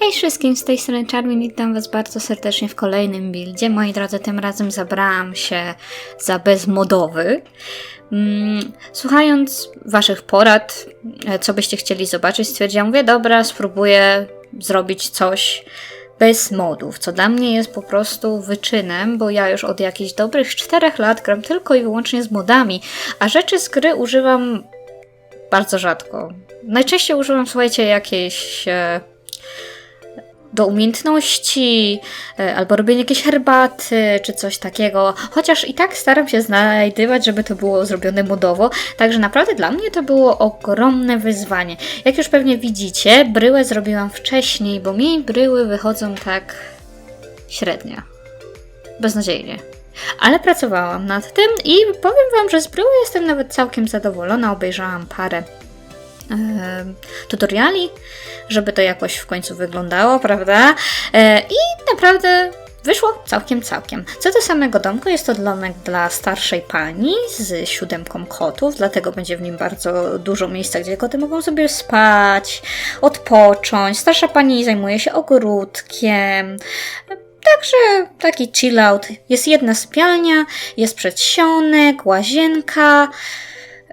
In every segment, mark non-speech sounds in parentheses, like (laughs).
Hej wszystkim, z tej strony Charmin, witam was bardzo serdecznie w kolejnym buildzie. Moi drodzy, tym razem zabrałam się za bezmodowy. Mm, Słuchając waszych porad, e, co byście chcieli zobaczyć, stwierdziłam, mówię, dobra, spróbuję zrobić coś bez modów, co dla mnie jest po prostu wyczynem, bo ja już od jakichś dobrych czterech lat gram tylko i wyłącznie z modami, a rzeczy z gry używam bardzo rzadko. Najczęściej używam, słuchajcie, jakiejś e, do umiejętności, e, albo robienie jakiejś herbaty, czy coś takiego. Chociaż i tak staram się znajdywać, żeby to było zrobione modowo. Także naprawdę dla mnie to było ogromne wyzwanie. Jak już pewnie widzicie, bryłę zrobiłam wcześniej, bo mi bryły wychodzą tak średnio. Beznadziejnie. Ale pracowałam nad tym i powiem Wam, że z bryły jestem nawet całkiem zadowolona. Obejrzałam parę tutoriali, żeby to jakoś w końcu wyglądało, prawda? E, I naprawdę wyszło całkiem, całkiem. Co do samego domku, jest to domek dla starszej pani z siódemką kotów, dlatego będzie w nim bardzo dużo miejsca, gdzie koty mogą sobie spać, odpocząć. Starsza pani zajmuje się ogródkiem. Także taki chill out. Jest jedna sypialnia, jest przedsionek, łazienka,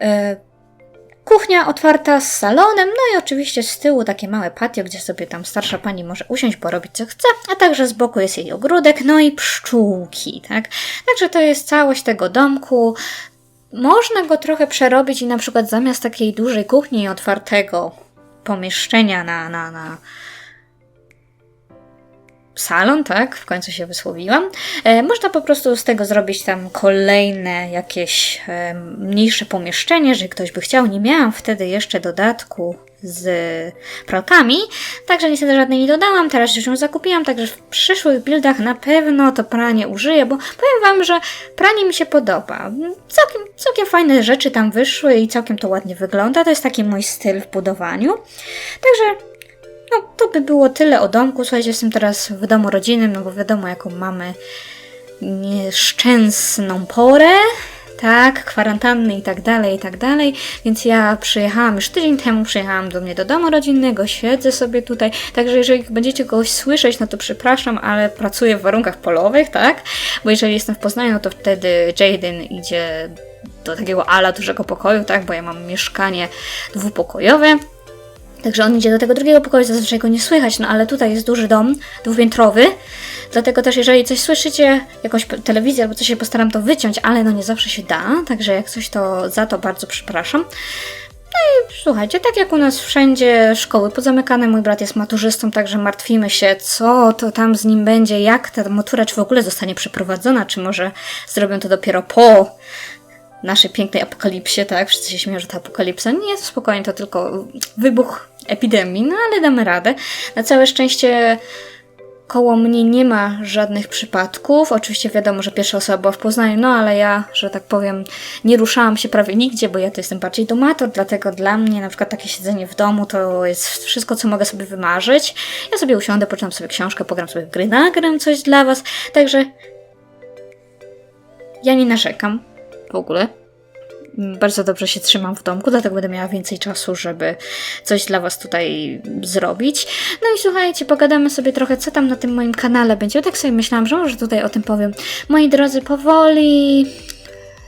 e, Kuchnia otwarta z salonem, no i oczywiście z tyłu takie małe patio, gdzie sobie tam starsza pani może usiąść, porobić co chce, a także z boku jest jej ogródek, no i pszczółki, tak? Także to jest całość tego domku. Można go trochę przerobić i na przykład zamiast takiej dużej kuchni i otwartego pomieszczenia na, na, na salon, tak? W końcu się wysłowiłam. E, można po prostu z tego zrobić tam kolejne jakieś mniejsze pomieszczenie, jeżeli ktoś by chciał. Nie miałam wtedy jeszcze dodatku z pralkami, także niestety żadnej nie dodałam. Teraz już ją zakupiłam, także w przyszłych buildach na pewno to pranie użyję, bo powiem Wam, że pranie mi się podoba. Całkiem, całkiem fajne rzeczy tam wyszły i całkiem to ładnie wygląda. To jest taki mój styl w budowaniu. Także no, to by było tyle o domku. Słuchajcie, jestem teraz w domu rodzinnym, no bo wiadomo, jaką mamy nieszczęsną porę, tak, kwarantanny i tak dalej, i tak dalej. Więc ja przyjechałam już tydzień temu, przyjechałam do mnie do domu rodzinnego, siedzę sobie tutaj. Także jeżeli będziecie kogoś słyszeć, no to przepraszam, ale pracuję w warunkach polowych, tak? Bo jeżeli jestem w Poznaniu, no to wtedy Jaden idzie do takiego ala dużego pokoju, tak? Bo ja mam mieszkanie dwupokojowe. Także on idzie do tego drugiego pokoju, zazwyczaj go nie słychać, no ale tutaj jest duży dom, dwupiętrowy, dlatego też jeżeli coś słyszycie, jakąś telewizję albo coś się postaram to wyciąć, ale no nie zawsze się da, także jak coś to za to bardzo przepraszam. No i słuchajcie, tak jak u nas wszędzie szkoły pozamykane, mój brat jest maturzystą, także martwimy się, co to tam z nim będzie, jak ta matura, czy w ogóle zostanie przeprowadzona, czy może zrobią to dopiero po naszej pięknej apokalipsie, tak? Wszyscy się śmieją, że to apokalipsa. Nie, spokojnie, to tylko wybuch epidemii, no ale damy radę. Na całe szczęście koło mnie nie ma żadnych przypadków. Oczywiście wiadomo, że pierwsza osoba była w Poznaniu, no ale ja, że tak powiem, nie ruszałam się prawie nigdzie, bo ja to jestem bardziej domator, dlatego dla mnie na przykład takie siedzenie w domu to jest wszystko, co mogę sobie wymarzyć. Ja sobie usiądę, poczytam sobie książkę, pogram sobie w gry, nagram coś dla Was, także ja nie narzekam w ogóle. Bardzo dobrze się trzymam w domku, dlatego będę miała więcej czasu, żeby coś dla Was tutaj zrobić. No i słuchajcie, pogadamy sobie trochę, co tam na tym moim kanale będzie. Tak sobie myślałam, że może tutaj o tym powiem. Moi drodzy, powoli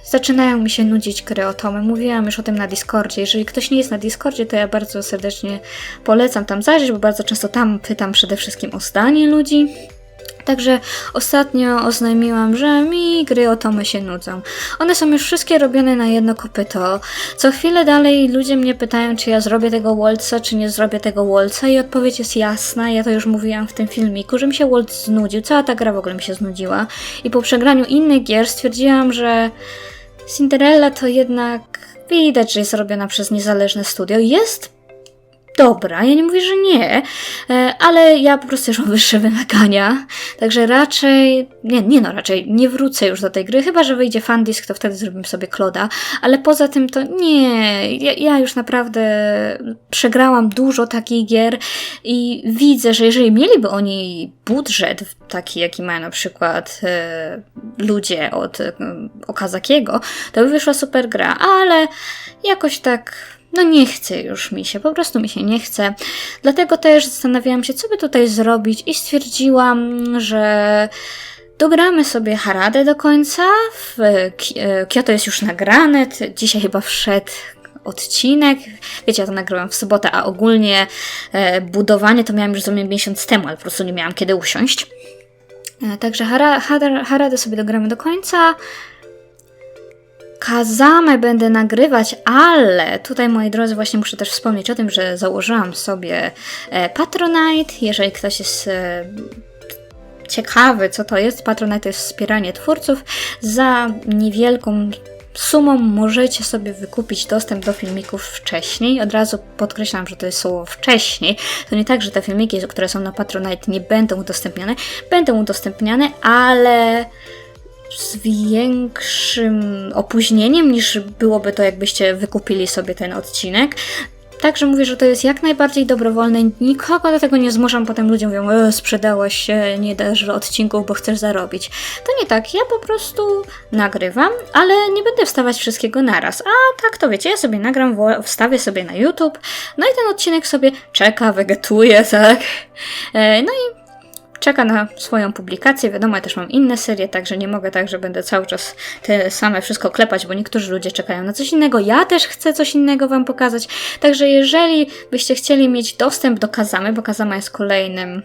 zaczynają mi się nudzić gry o Tomę. Mówiłam już o tym na Discordzie. Jeżeli ktoś nie jest na Discordzie, to ja bardzo serdecznie polecam tam zajrzeć, bo bardzo często tam pytam przede wszystkim o zdanie ludzi. Także ostatnio oznajmiłam, że mi gry o Tomy się nudzą. One są już wszystkie robione na jedno kopyto. Co chwilę dalej ludzie mnie pytają, czy ja zrobię tego Waltza, czy nie zrobię tego Waltza i odpowiedź jest jasna. Ja to już mówiłam w tym filmiku, że mi się Waltz znudził. Cała ta gra w ogóle mi się znudziła. I po przegraniu innych gier stwierdziłam, że Cinderella to jednak widać, że jest robiona przez niezależne studio. Jest dobra, ja nie mówię, że nie, e, ale ja po prostu już mam wyższe wymagania, także raczej, nie, nie no, raczej nie wrócę już do tej gry, chyba, że wyjdzie fandisk, to wtedy zrobimy sobie kloda, ale poza tym to nie, ja, ja już naprawdę przegrałam dużo takich gier i widzę, że jeżeli mieliby oni budżet taki, jaki mają na przykład e, ludzie od e, Okazakiego, to by wyszła super gra, ale jakoś tak no nie chce już mi się, po prostu mi się nie chce. Dlatego też zastanawiałam się, co by tutaj zrobić i stwierdziłam, że Dogramy sobie Haradę do końca. E, Kyoto jest już nagrane. Dzisiaj chyba wszedł odcinek. Wiecie, ja to nagrywam w sobotę, a ogólnie e, budowanie to miałam już zrobić miesiąc temu, ale po prostu nie miałam kiedy usiąść. E, także Hara, Haradę sobie dogramy do końca. Kazamę będę nagrywać, ale tutaj, moi drodzy, właśnie muszę też wspomnieć o tym, że założyłam sobie e, Patronite. Jeżeli ktoś jest e, ciekawy, co to jest, Patronite to jest wspieranie twórców. Za niewielką sumą możecie sobie wykupić dostęp do filmików wcześniej. Od razu podkreślam, że to jest słowo wcześniej. To nie tak, że te filmiki, które są na Patronite nie będą udostępniane. Będą udostępniane, ale z większym opóźnieniem niż byłoby to, jakbyście wykupili sobie ten odcinek. Także mówię, że to jest jak najbardziej dobrowolne. Nikogo do tego nie zmuszam. Potem ludzie mówią, e, się, nie dasz odcinków, bo chcesz zarobić. To nie tak. Ja po prostu nagrywam, ale nie będę wstawać wszystkiego naraz. A tak to wiecie, ja sobie nagram, wstawię sobie na YouTube, no i ten odcinek sobie czeka, wegetuje, tak. E, no i czeka na swoją publikację. Wiadomo, ja też mam inne serie, także nie mogę tak, że będę cały czas te same wszystko klepać, bo niektórzy ludzie czekają na coś innego. Ja też chcę coś innego Wam pokazać. Także jeżeli byście chcieli mieć dostęp do Kazamy, bo Kazama jest kolejnym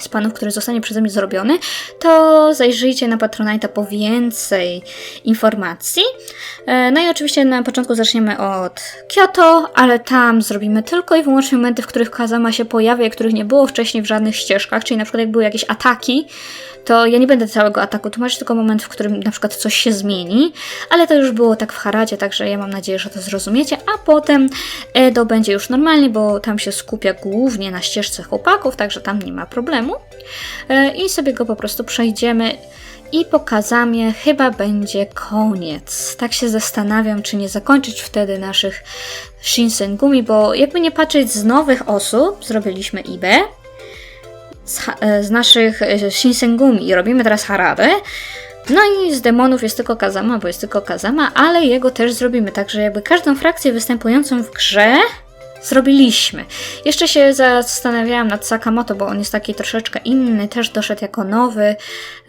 z panów, który zostanie przeze mnie zrobiony, to zajrzyjcie na Patronite po więcej informacji. E, no i oczywiście na początku zaczniemy od Kyoto, ale tam zrobimy tylko i wyłącznie momenty, w których Kazama się pojawia, których nie było wcześniej w żadnych ścieżkach, czyli na przykład jak były jakieś ataki, to ja nie będę całego ataku tłumaczyć, tylko moment, w którym na przykład coś się zmieni, ale to już było tak w Haradzie, także ja mam nadzieję, że to zrozumiecie, a potem Edo będzie już normalnie, bo tam się skupia głównie na ścieżce chłopaków, także tam nie ma problemu e, i sobie go po prostu przejdziemy i po Kazamie chyba będzie koniec. Tak się zastanawiam, czy nie zakończyć wtedy naszych Shinsengumi, bo jakby nie patrzeć z nowych osób, zrobiliśmy Ibe, z, e, z naszych e, Shinsengumi i robimy teraz Haradę. No i z demonów jest tylko Kazama, bo jest tylko Kazama, ale jego też zrobimy, także jakby każdą frakcję występującą w grze zrobiliśmy. Jeszcze się zastanawiałam nad Sakamoto, bo on jest taki troszeczkę inny, też doszedł jako nowy,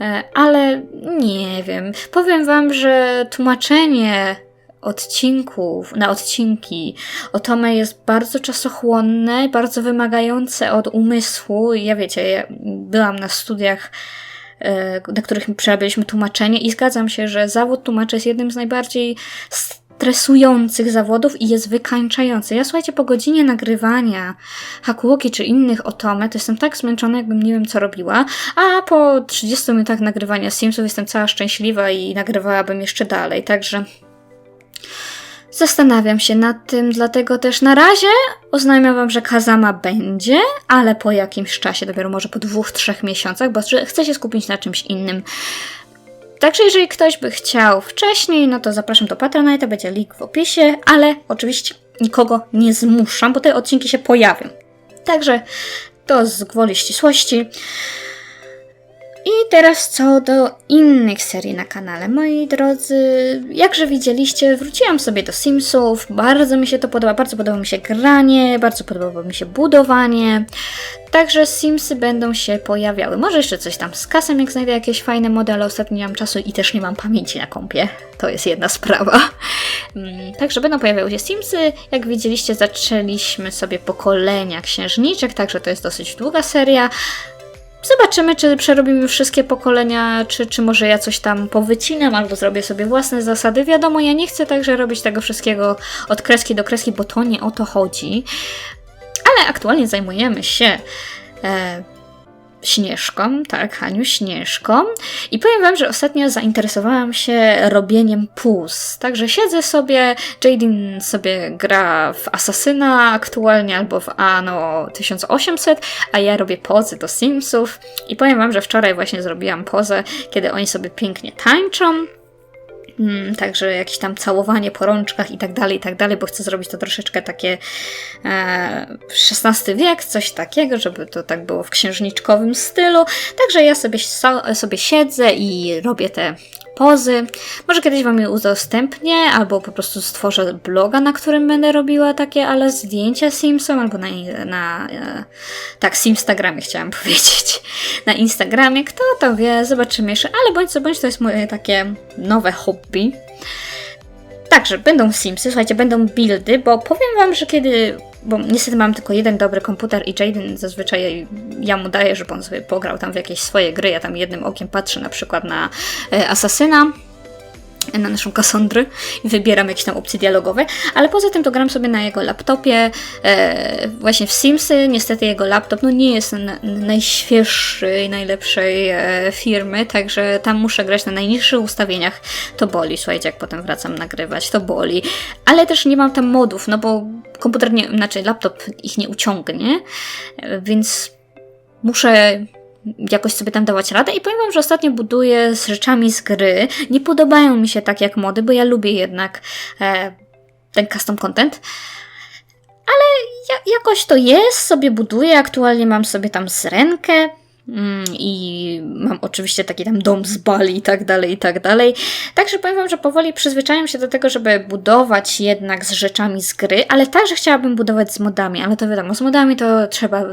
e, ale nie wiem. Powiem wam, że tłumaczenie odcinków, na odcinki Otome jest bardzo czasochłonne, bardzo wymagające od umysłu. Ja wiecie, ja byłam na studiach e, na których przerabialiśmy tłumaczenie i zgadzam się, że zawód tłumacza jest jednym z najbardziej stresujących zawodów i jest wykańczający. Ja słuchajcie, po godzinie nagrywania Hakuoki czy innych Otome, to jestem tak zmęczona, jakbym nie wiem co robiła, a po 30 minutach nagrywania Simsów jestem cała szczęśliwa i nagrywałabym jeszcze dalej, także Zastanawiam się nad tym, dlatego też na razie oznajmiam Wam, że Kazama będzie, ale po jakimś czasie, dopiero może po dwóch, trzech miesiącach, bo chcę się skupić na czymś innym. Także jeżeli ktoś by chciał wcześniej, no to zapraszam do Patronite, będzie link w opisie, ale oczywiście nikogo nie zmuszam, bo te odcinki się pojawią. Także to z gwoli ścisłości. I teraz co do innych serii na kanale. Moi drodzy, jakże widzieliście, wróciłam sobie do Simsów. Bardzo mi się to podoba, bardzo podoba mi się granie, bardzo podoba mi się budowanie. Także Simsy będą się pojawiały. Może jeszcze coś tam z kasem, jak znajdę jakieś fajne modele. Ostatnio nie mam czasu i też nie mam pamięci na kompie. To jest jedna sprawa. Mm, także będą pojawiały się Simsy. Jak widzieliście, zaczęliśmy sobie pokolenia księżniczek, także to jest dosyć długa seria. Zobaczymy, czy przerobimy wszystkie pokolenia, czy, czy może ja coś tam powycinam, albo zrobię sobie własne zasady. Wiadomo, ja nie chcę także robić tego wszystkiego od kreski do kreski, bo to nie o to chodzi. Ale aktualnie zajmujemy się e, Śnieżką, tak, Haniu, Śnieżką. I powiem Wam, że ostatnio zainteresowałam się robieniem pus. Także siedzę sobie, Jadin sobie gra w Asasyna aktualnie albo w Ano 1800, a ja robię pozy do Simsów. I powiem Wam, że wczoraj właśnie zrobiłam pozę, kiedy oni sobie pięknie tańczą. Mm, także jakieś tam całowanie po rączkach i tak dalej, i tak dalej, bo chcę zrobić to troszeczkę takie e, XVI wiek, coś takiego, żeby to tak było w księżniczkowym stylu. Także ja sobie, so, sobie siedzę i robię te pozy. Może kiedyś Wam je udostępnię, albo po prostu stworzę bloga, na którym będę robiła takie ale zdjęcia Simsom, albo na, na e, tak, Simstagramie chciałam (laughs) powiedzieć. Na Instagramie, kto to wie, zobaczymy jeszcze, ale bądź co bądź to jest moje takie nowe hobby. Także będą Simsy, słuchajcie, będą buildy, bo powiem Wam, że kiedy bo niestety mam tylko jeden dobry komputer i Jaden zazwyczaj ja mu daję, żeby on sobie pograł tam w jakieś swoje gry. Ja tam jednym okiem patrzę na przykład na e, Asasyna, na naszą Kassandrę i wybieram jakieś tam opcje dialogowe, ale poza tym to gram sobie na jego laptopie, e, właśnie w Simsy. Niestety jego laptop no nie jest na, najświeższej, najlepszej e, firmy, także tam muszę grać na najniższych ustawieniach. To boli, słuchajcie, jak potem wracam nagrywać, to boli. Ale też nie mam tam modów, no bo komputer, nie, znaczy laptop ich nie uciągnie, e, więc muszę jakoś sobie tam dawać radę i powiem wam, że ostatnio buduję z rzeczami z gry. Nie podobają mi się tak jak mody, bo ja lubię jednak e, ten custom content. Ale ja, jakoś to jest, sobie buduję. Aktualnie mam sobie tam syrenkę. Mm, I mam oczywiście taki tam dom z bali i tak dalej, i tak dalej. Także powiem Wam, że powoli przyzwyczajam się do tego, żeby budować jednak z rzeczami z gry, ale także chciałabym budować z modami, ale to wiadomo, z modami to trzeba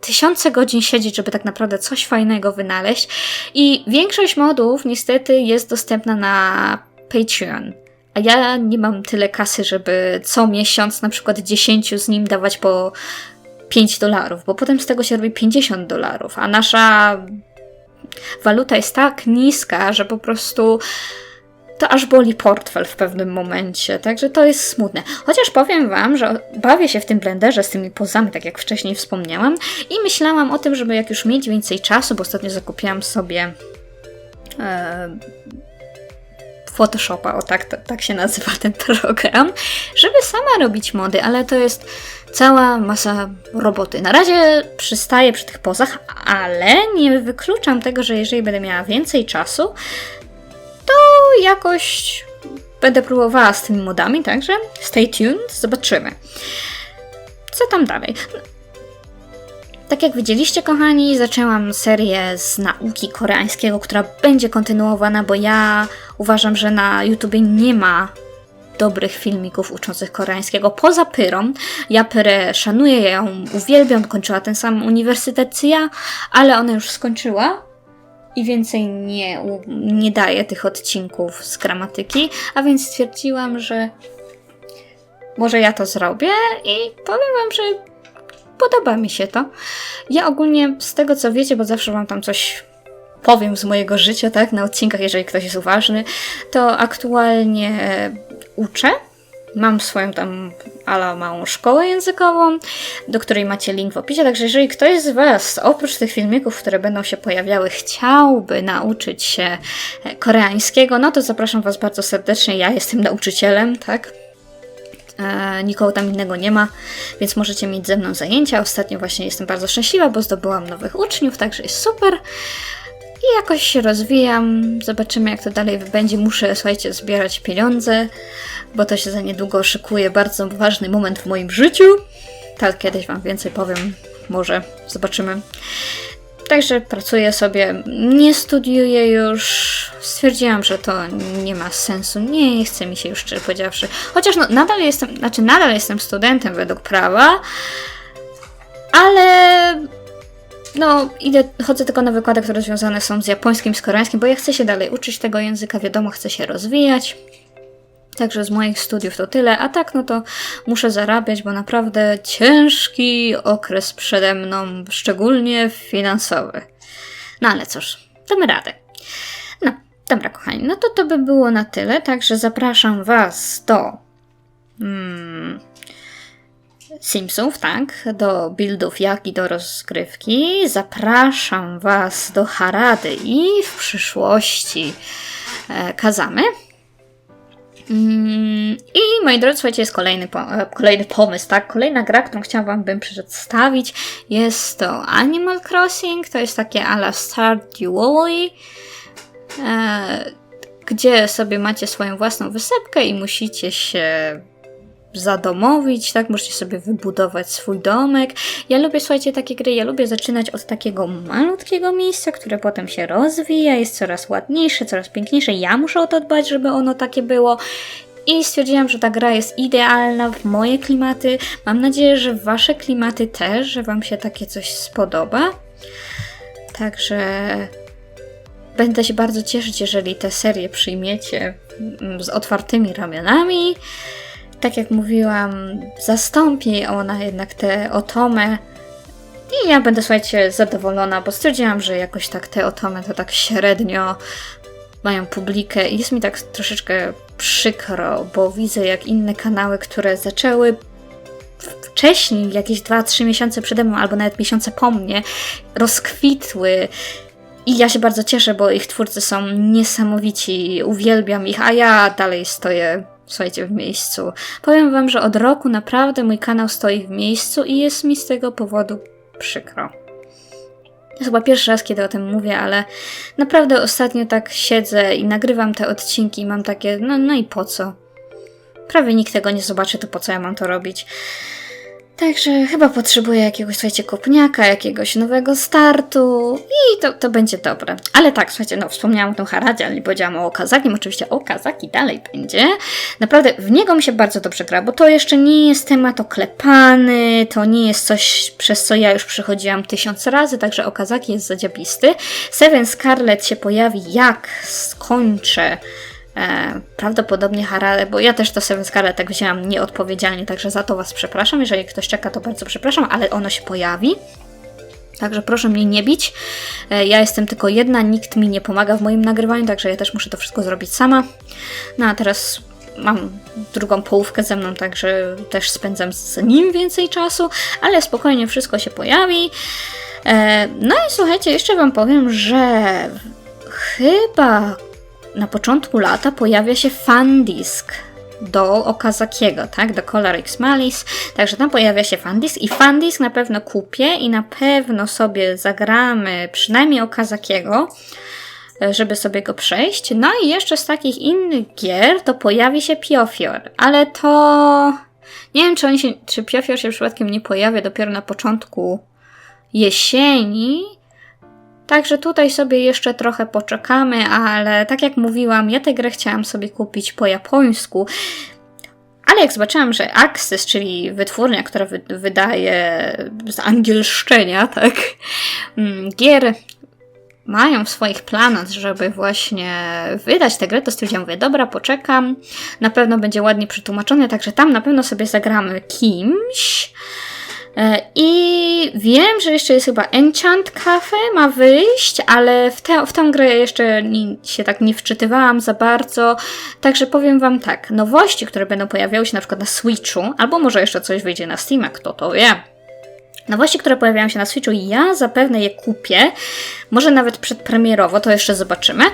tysiące godzin siedzieć, żeby tak naprawdę coś fajnego wynaleźć. I większość modów niestety jest dostępna na Patreon. A ja nie mam tyle kasy, żeby co miesiąc na przykład 10 z nim dawać po 5 dolarów, bo potem z tego się robi 50 dolarów, a nasza waluta jest tak niska, że po prostu to aż boli portfel w pewnym momencie, także to jest smutne. Chociaż powiem Wam, że bawię się w tym blenderze z tymi pozami, tak jak wcześniej wspomniałam, i myślałam o tym, żeby jak już mieć więcej czasu, bo ostatnio zakupiłam sobie e, Photoshopa, o tak, to, tak się nazywa ten program, żeby sama robić mody, ale to jest cała masa roboty. Na razie przystaję przy tych pozach, ale nie wykluczam tego, że jeżeli będę miała więcej czasu, jakoś będę próbowała z tymi modami, także stay tuned, zobaczymy. Co tam dalej? Tak jak widzieliście, kochani, zaczęłam serię z nauki koreańskiego, która będzie kontynuowana, bo ja uważam, że na YouTubie nie ma dobrych filmików uczących koreańskiego poza Pyrą. Ja Pyrę szanuję, ja ją uwielbiam, kończyła ten sam uniwersytet co ja, ale ona już skończyła i więcej nie, nie daję tych odcinków z gramatyki, a więc stwierdziłam, że może ja to zrobię i powiem Wam, że podoba mi się to. Ja ogólnie z tego co wiecie, bo zawsze Wam tam coś powiem z mojego życia, tak, na odcinkach, jeżeli ktoś jest uważny, to aktualnie uczę Mam swoją tam ala małą szkołę językową, do której macie link w opisie, także jeżeli ktoś z Was, oprócz tych filmików, które będą się pojawiały, chciałby nauczyć się koreańskiego, no to zapraszam Was bardzo serdecznie. Ja jestem nauczycielem, tak? E, nikogo tam innego nie ma, więc możecie mieć ze mną zajęcia. Ostatnio właśnie jestem bardzo szczęśliwa, bo zdobyłam nowych uczniów, także jest super. I jakoś się rozwijam. Zobaczymy, jak to dalej będzie. Muszę, słuchajcie, zbierać pieniądze, bo to się za niedługo szykuje bardzo ważny moment w moim życiu. Tak, kiedyś Wam więcej powiem. Może zobaczymy. Także pracuję sobie, nie studiuję już. Stwierdziłam, że to nie ma sensu. Nie chce mi się już, szczerze powiedziawszy. Chociaż no, nadal jestem, znaczy nadal jestem studentem według prawa, ale no, idę, chodzę tylko na wykłady, które związane są z japońskim, z koreańskim, bo ja chcę się dalej uczyć tego języka, wiadomo, chcę się rozwijać. Także z moich studiów to tyle, a tak no to muszę zarabiać, bo naprawdę ciężki okres przede mną, szczególnie finansowy. No ale cóż, damy radę. No, dobra kochani, no to to by było na tyle, także zapraszam Was do... Hmm, Simsów, tak, do buildów, jak i do rozgrywki. Zapraszam Was do Harady i w przyszłości e, Kazamy. Mm, I moi drodzy, słuchajcie, jest kolejny, e, kolejny pomysł, tak? Kolejna gra, którą chciałam Wam bym przedstawić. Jest to Animal Crossing, to jest takie ala Stardew Valley, e, gdzie sobie macie swoją własną wysepkę i musicie się zadomowić, tak? Możecie sobie wybudować swój domek. Ja lubię, słuchajcie, takie gry, ja lubię zaczynać od takiego malutkiego miejsca, które potem się rozwija, jest coraz ładniejsze, coraz piękniejsze. Ja muszę o to dbać, żeby ono takie było. I stwierdziłam, że ta gra jest idealna w moje klimaty. Mam nadzieję, że w wasze klimaty też, że wam się takie coś spodoba. Także będę się bardzo cieszyć, jeżeli tę serię przyjmiecie z otwartymi ramionami. Tak jak mówiłam, zastąpi ona jednak te otomę. I ja będę, słuchajcie, zadowolona, bo stwierdziłam, że jakoś tak te otomy to tak średnio mają publikę i jest mi tak troszeczkę przykro, bo widzę jak inne kanały, które zaczęły wcześniej, jakieś 2-3 miesiące przede mną, albo nawet miesiące po mnie, rozkwitły. I ja się bardzo cieszę, bo ich twórcy są niesamowici, uwielbiam ich, a ja dalej stoję, słuchajcie, w miejscu. Powiem Wam, że od roku naprawdę mój kanał stoi w miejscu i jest mi z tego powodu przykro. To chyba pierwszy raz, kiedy o tym mówię, ale naprawdę ostatnio tak siedzę i nagrywam te odcinki i mam takie, no, no i po co? Prawie nikt tego nie zobaczy, to po co ja mam to robić? Także chyba potrzebuję jakiegoś, słuchajcie, kopniaka, jakiegoś nowego startu i to, to będzie dobre. Ale tak, słuchajcie, no wspomniałam o tym Haradzie, ale nie powiedziałam o Okazakim. Oczywiście Okazaki dalej będzie. Naprawdę w niego mi się bardzo dobrze gra, bo to jeszcze nie jest temat oklepany, to nie jest coś, przez co ja już przychodziłam tysiąc razy, także Okazaki jest zadziabisty. Seven Scarlet się pojawi, jak skończę E, prawdopodobnie Harare, bo ja też to Seven Scarlet tak wzięłam nieodpowiedzialnie, także za to Was przepraszam. Jeżeli ktoś czeka, to bardzo przepraszam, ale ono się pojawi. Także proszę mnie nie bić. E, ja jestem tylko jedna, nikt mi nie pomaga w moim nagrywaniu, także ja też muszę to wszystko zrobić sama. No a teraz mam drugą połówkę ze mną, także też spędzam z nim więcej czasu, ale spokojnie wszystko się pojawi. E, no i słuchajcie, jeszcze Wam powiem, że chyba na początku lata pojawia się fandisk do Okazakiego, tak, do Color X Malice, także tam pojawia się fandisk i fandisk na pewno kupię i na pewno sobie zagramy przynajmniej Okazakiego, e, żeby sobie go przejść. No i jeszcze z takich innych gier to pojawi się Piofior, ale to nie wiem, czy, on się, czy Piofior się przypadkiem nie pojawia dopiero na początku jesieni, Także tutaj sobie jeszcze trochę poczekamy, ale tak jak mówiłam, ja tę grę chciałam sobie kupić po japońsku. Ale jak zobaczyłam, że Axis, czyli wytwórnia, która wy wydaje z angielszczenia, tak, mm, gier mają w swoich planach, żeby właśnie wydać tę grę, to stwierdziłam, mówię, dobra, poczekam, na pewno będzie ładnie przetłumaczone, także tam na pewno sobie zagramy kimś. I wiem, że jeszcze jest chyba Enchant Cafe, ma wyjść, ale w, te, w tę grę jeszcze nie, się tak nie wczytywałam za bardzo. Także powiem Wam tak, nowości, które będą pojawiały się na przykład na Switchu, albo może jeszcze coś wyjdzie na Steam, kto to wie. Nowości, które pojawiają się na Switchu, ja zapewne je kupię, może nawet przedpremierowo, to jeszcze zobaczymy.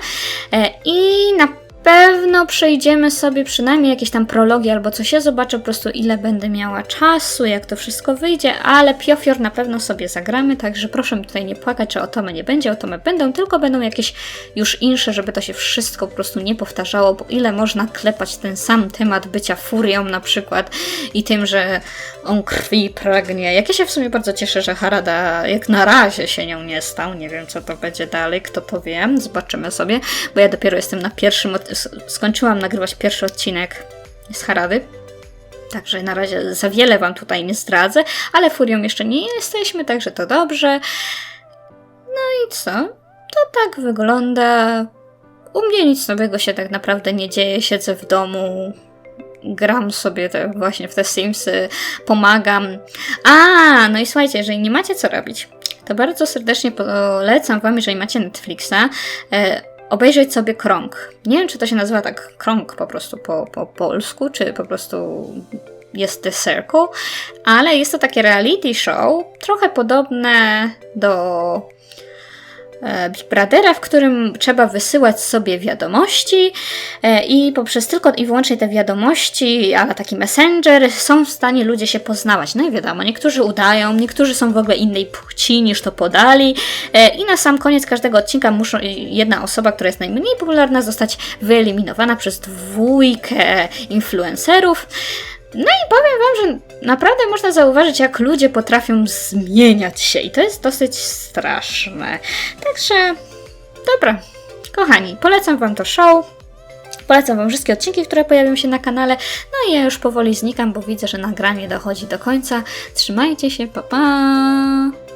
E, I na pewno przejdziemy sobie przynajmniej jakieś tam prologi albo coś. Ja zobaczę po prostu ile będę miała czasu, jak to wszystko wyjdzie, ale Piofior na pewno sobie zagramy, także proszę tutaj nie płakać, że Otome nie będzie, Otome będą, tylko będą jakieś już insze, żeby to się wszystko po prostu nie powtarzało, bo ile można klepać ten sam temat bycia furią na przykład i tym, że on krwi pragnie. Jak ja się w sumie bardzo cieszę, że Harada jak na razie się nią nie stał, nie wiem co to będzie dalej, kto to wie, zobaczymy sobie, bo ja dopiero jestem na pierwszym skończyłam nagrywać pierwszy odcinek z Harady. Także na razie za wiele Wam tutaj nie zdradzę, ale Furią jeszcze nie jesteśmy, także to dobrze. No i co? To tak wygląda. U mnie nic nowego się tak naprawdę nie dzieje. Siedzę w domu, gram sobie te, właśnie w te Simsy, pomagam. A, no i słuchajcie, jeżeli nie macie co robić, to bardzo serdecznie polecam Wam, jeżeli macie Netflixa, e, obejrzeć sobie krąg. Nie wiem, czy to się nazywa tak krąg po prostu po, po polsku, czy po prostu jest The Circle, ale jest to takie reality show, trochę podobne do Big Brothera, w którym trzeba wysyłać sobie wiadomości e, i poprzez tylko i wyłącznie te wiadomości, ale taki messenger, są w stanie ludzie się poznawać. No i wiadomo, niektórzy udają, niektórzy są w ogóle innej płci niż to podali e, i na sam koniec każdego odcinka muszą jedna osoba, która jest najmniej popularna, zostać wyeliminowana przez dwójkę influencerów. No i powiem Wam, że naprawdę można zauważyć, jak ludzie potrafią zmieniać się, i to jest dosyć straszne. Także, dobra, kochani, polecam Wam to show. Polecam Wam wszystkie odcinki, które pojawią się na kanale. No i ja już powoli znikam, bo widzę, że nagranie dochodzi do końca. Trzymajcie się, pa pa!